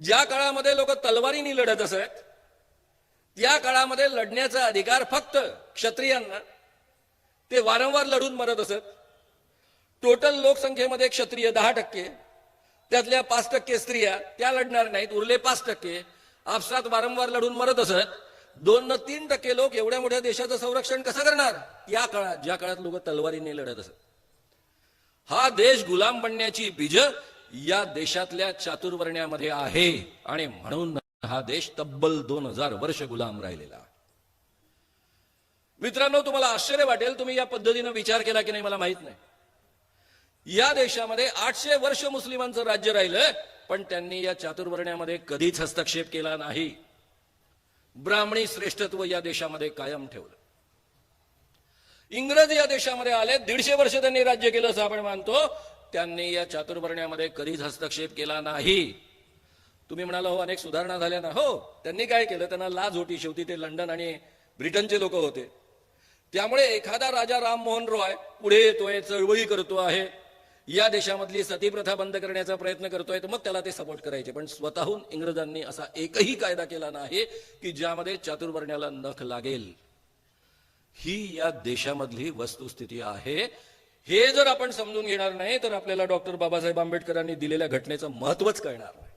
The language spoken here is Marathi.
ज्या काळामध्ये लोक तलवारीने लढत असत त्या काळामध्ये लढण्याचा अधिकार फक्त क्षत्रियांना ते वारंवार लढून मरत असत. टोटल लोकसंख्येमध्ये क्षत्रिय दहा टक्के त्यातल्या पाच टक्के स्त्रिया त्या लढणार नाहीत उरले पाच टक्के आपसात वारंवार लढून मरत असत. दोन न तीन टक्के लोक एवढ्या मोठ्या देशाचं संरक्षण कसं करणार? या काळात ज्या काळात लोक तलवारीने लढत असत. हा देश गुलाम बनण्याची बीज या देशातल्या चातुर्वर्ण्यामध्ये आहे आणि म्हणून हा देश तब्बल दोन हजार वर्ष गुलाम राहिलेला. मित्रांनो तुम्हाला आश्चर्य वाटेल तुम्ही या पद्धतीनं विचार केला की नाही मला माहीत नाही. या देशामध्ये आठशे वर्ष मुस्लिमांचं राज्य राहिलं पण त्यांनी या चातुर्वर्ण्यामध्ये कधीच हस्तक्षेप केला नाही. ब्राह्मणी श्रेष्ठत्व या देशामध्ये कायम ठेवलं. इंग्रज या देशामध्ये आले दीडशे वर्ष त्यांनी राज्य केलं असं आपण मानतो. त्यांनी या चातुर्वर्ण्यामध्ये कधीच हस्तक्षेप केला नाही? तुम्ही म्हणाला हो अनेक सुधारणा झाल्या ना. हो त्यांनी काय केलं? त्यांना लाज होती शेवटी ते लंडन आणि ब्रिटनचे लोक होते. त्यामुळे एखादा राजा राममोहन रॉय पुढे येतोय चळवळी करतो आहे. या देशामधली सतीप्रथा बंद करण्याचा प्रयत्न करतोय तर मग त्याला ते सपोर्ट करायचे. पण स्वतःहून इंग्रजांनी असा एकही कायदा केला नाही की ज्यामध्ये चातुर्वर्ण्याला नख लागेल. ही या देशामधली वस्तुस्थिती आहे. हे जर आपण समजून घेणार नाही तर आपल्याला डॉक्टर बाबासाहेब आंबेडकरांनी दिलेल्या घटनेचं महत्वच कळणार नाही.